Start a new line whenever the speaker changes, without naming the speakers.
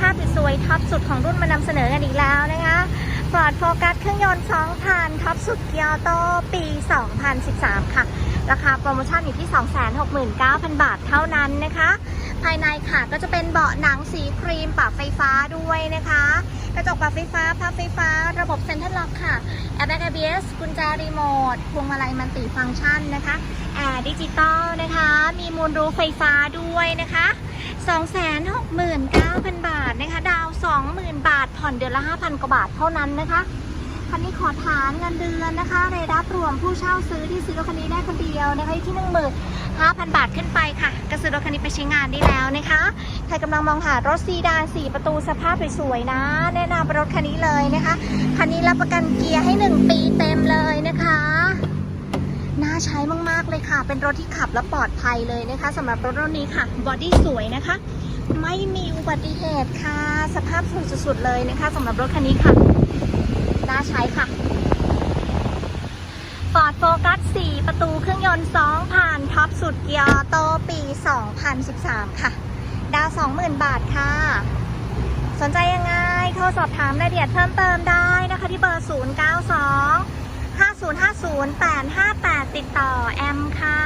ภาพสวยท็อปสุดของรุ่นมานำเสนอกันอีกแล้วนะคะ Ford Focus เครื่องยนต์2,000ท็อปสุดเกียร์โตปี 2013 ค่ะ ราคาโปรโมชั่นอยู่ที่ 269,000 บาทเท่านั้นนะคะ ภายในค่ะก็จะเป็นเบาะหนังสีครีมปรับไฟฟ้าด้วยนะคะ กระจกปรับไฟฟ้าพับไฟฟ้า ระบบเซ็นทรัลล็อกค่ะแอร์แบ็ก ABS กุญแจรีโมทพวงมาลัยมัลติฟังก์ชันนะคะแอร์ดิจิตอลนะคะ มีมูลรูไฟฟ้าด้วยนะคะ269,000 บาทนะคะ ดาว 20,000 บาท ผ่อนเดือนละ 5,000 กว่าบาทเท่านั้นนะคะคันนี้ขอฐานเงินเดือนนะคะรายรับรวมผู้เช่าซื้อที่ซื้อรถคันนี้ได้คนเดียวนะคะอยู่ที่15,000บาทขึ้นไปค่ะก็ซื้อรถคันนี้ไปใช้งานได้แล้วนะคะ ใครกำลังมองหารถซีดาน4ประตูสภาพสวยๆนะ แนะนำรถคันนี้เลยนะคะ คันนี้รับประกันเกียร์ให้ 1 ปีเต็ม ใช้มากๆเลยค่ะ เป็นรถที่ขับและปลอดภัยเลยนะคะสำหรับรถรุ่นนี้ค่ะ บอดี้สวยนะคะ ไม่มีอุบัติเหตุค่ะ สภาพสวยสุดๆเลยนะคะสำหรับรถคันนี้ค่ะ น่าใช้ค่ะ Ford Focus 4 ประตูเครื่องยนต์ 2 ผ่านท็อปสุดเกียร์โตปี 2013 ค่ะ ดาว 20,000 บาทค่ะ สนใจยังไง โทรสอบถามรายละเอียดเพิ่มเติมได้นะคะที่เบอร์ 092 5050 858 ติดต่อแอมค่ะ